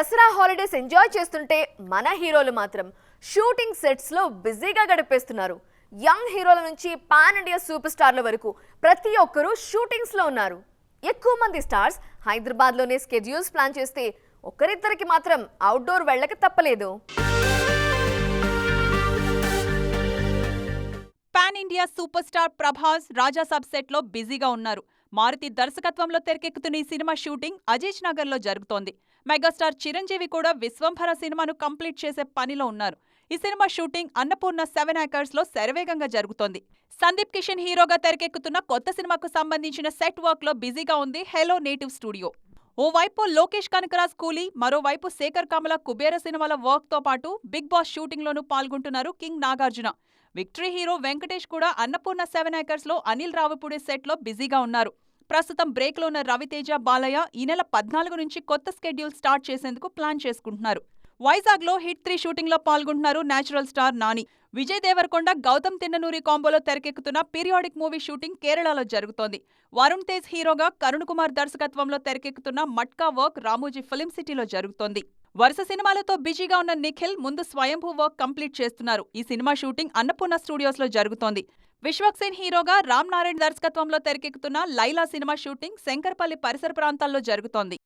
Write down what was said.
Dasara holidays enjoy చేస్తుంటే మన హీరోలు మాత్రం షూటింగ్ సెట్స్లో బిజీగా గడిపేస్తున్నారు. యంగ్ హీరోల నుంచి పాన్ ఇండియా సూపర్ స్టార్ల వరకు ప్రతి ఒక్కరూ షూటింగ్స్లో ఉన్నారు. ఎక్కువ మంది స్టార్స్ హైదరాబాద్లోనే స్కెడ్యూల్స్ ప్లాన్ చేస్తే ఒకరిద్దరికి మాత్రం అవుట్డోర్ వెళ్ళక తప్పలేదు. Pan India super star Prabhas Raja Saab సెట్లో బిజీగా ఉన్నారు. మారుతి దర్శకత్వంలో తెరకెక్కుతున్న ఈ సినిమా షూటింగ్ అజీజ్ నగర్లో జరుగుతోంది. మెగాస్టార్ చిరంజీవి కూడా విశ్వంభర సినిమాను కంప్లీట్ చేసే పనిలో ఉన్నారు. ఈ సినిమా షూటింగ్ అన్నపూర్ణ సెవెన్ ఏకర్స్లో శరవేగంగా జరుగుతోంది. సందీప్ కిషన్ హీరోగా తెరకెక్కుతున్న కొత్త సినిమాకు సంబంధించిన సెట్ వర్క్లో బిజీగా ఉంది హెలో నేటివ్ స్టూడియో. ఓవైపు లోకేష్ కనకరాజ్ కూలీ మరోవైపు శేఖర్ కమల కుబేర సినిమాల వర్క్తో పాటు బిగ్ బాస్ షూటింగ్లోనూ పాల్గొంటున్నారు king Nagarjuna. Victory hero Venkatesh కూడా అన్నపూర్ణ సెవెన్ ఏకర్స్లో అనిల్ రావుపూడి సెట్లో బిజీగా ఉన్నారు. ప్రస్తుతం బ్రేక్లో ఉన్న రవితేజ బాలయ్య ఈ నెల పద్నాలుగు నుంచి కొత్త స్కెడ్యూల్ స్టార్ట్ చేసేందుకు ప్లాన్ చేసుకుంటున్నారు. వైజాగ్లో హిట్ త్రీ షూటింగ్లో పాల్గొంటున్నారు నేచురల్ స్టార్ నాని. విజయ్ దేవరకొండ గౌతమ్ తిన్ననూరి కాంబోలో తెరకెక్కుతున్న పీరియాడిక్ మూవీ షూటింగ్ కేరళలో జరుగుతోంది. వరుణ్ తేజ్ హీరోగా కరుణ్ కుమార్ దర్శకత్వంలో తెరకెక్కుతున్న మట్కా వర్క్ రామోజీ ఫిలిం సిటీలో జరుగుతోంది. వరుస సినిమాలతో బిజీగా ఉన్న నిఖిల్ ముందు స్వయంభూ వర్క్ కంప్లీట్ చేస్తున్నారు. ఈ సినిమా షూటింగ్ అన్నపూర్ణ స్టూడియోస్లో జరుగుతోంది. విశ్వక్సేన్ హీరోగా రామ్ నారాయణ్ దర్శకత్వంలో తెరకెక్కుతున్న లైలా సినిమా షూటింగ్ శంకర్పల్లి పరిసర ప్రాంతాల్లో జరుగుతోంది.